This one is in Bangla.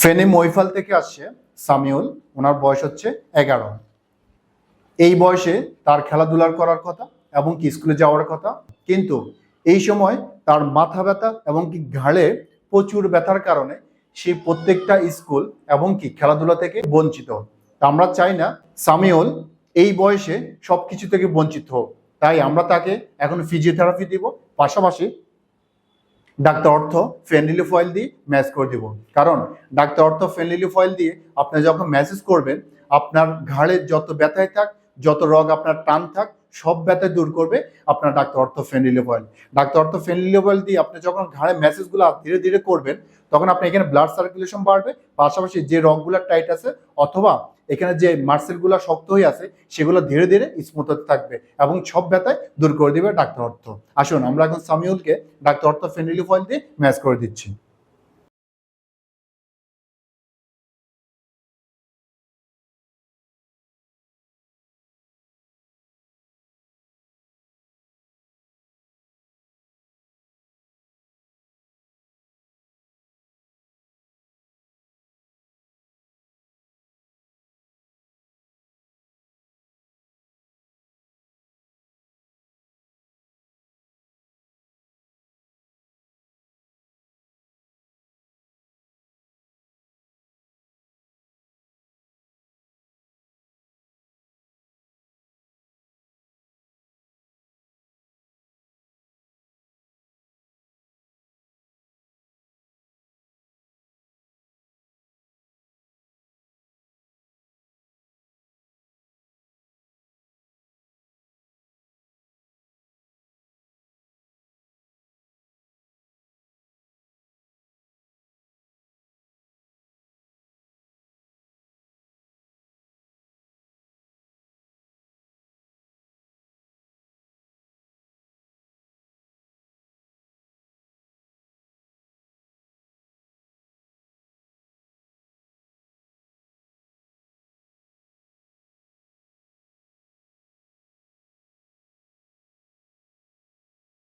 ফেনী মহিফাল থেকে আসছে সামিউল, ওনার বয়স হচ্ছে এগারো। এই বয়সে তার খেলাধুলার করার কথা এবং কি স্কুলে যাওয়ার কথা, কিন্তু এই সময় তার মাথা ব্যথা এবং কি ঘাড়ে প্রচুর ব্যথার কারণে সে প্রত্যেকটা স্কুল এবং কি খেলাধুলা থেকে বঞ্চিত। তা আমরা চাই না সামিউল এই বয়সে সবকিছু থেকে বঞ্চিত হোক। তাই আমরা তাকে এখন ফিজিওথেরাপি দিব। পাশাপাশি ডাক্তার অর্থ ফেনলিলি ফয়েল দিয়ে ম্যাচ করে দিব। কারণ ডাক্তার অর্থ ফেনলিলি ফয়েল দিয়ে আপনি যখন ম্যাসেজ করবেন, আপনার ঘাড়ের যত ব্যথায় থাক, যত রোগ আপনার টান থাক, সব ব্যথা দূর করবে আপনার ডাক্তার অর্থ ফেনলিলি ফয়েল ডাক্তার অর্থ ফেনলিলি ফয়েল দিয়ে আপনি যখন ঘাড়ে ম্যাসেজগুলো ধীরে ধীরে করবেন, তখন আপনি এখানে ব্লাড সার্কুলেশন বাড়বে, পাশাপাশি যে রগগুলো টাইট আছে, অথবা এখানে যে মার্সেলগুলো শক্ত হয়ে আছে, সেগুলো ধীরে ধীরে স্মুথ হতে থাকবে এবং সব ব্যথায় দূর করে দিবে ডাক্তার অর্থ। আসুন, আমরা এখন সামিউলকে ডাক্তার অর্থ ফেনিলি ফয়েল দিয়ে ম্যাচ করে দিচ্ছি।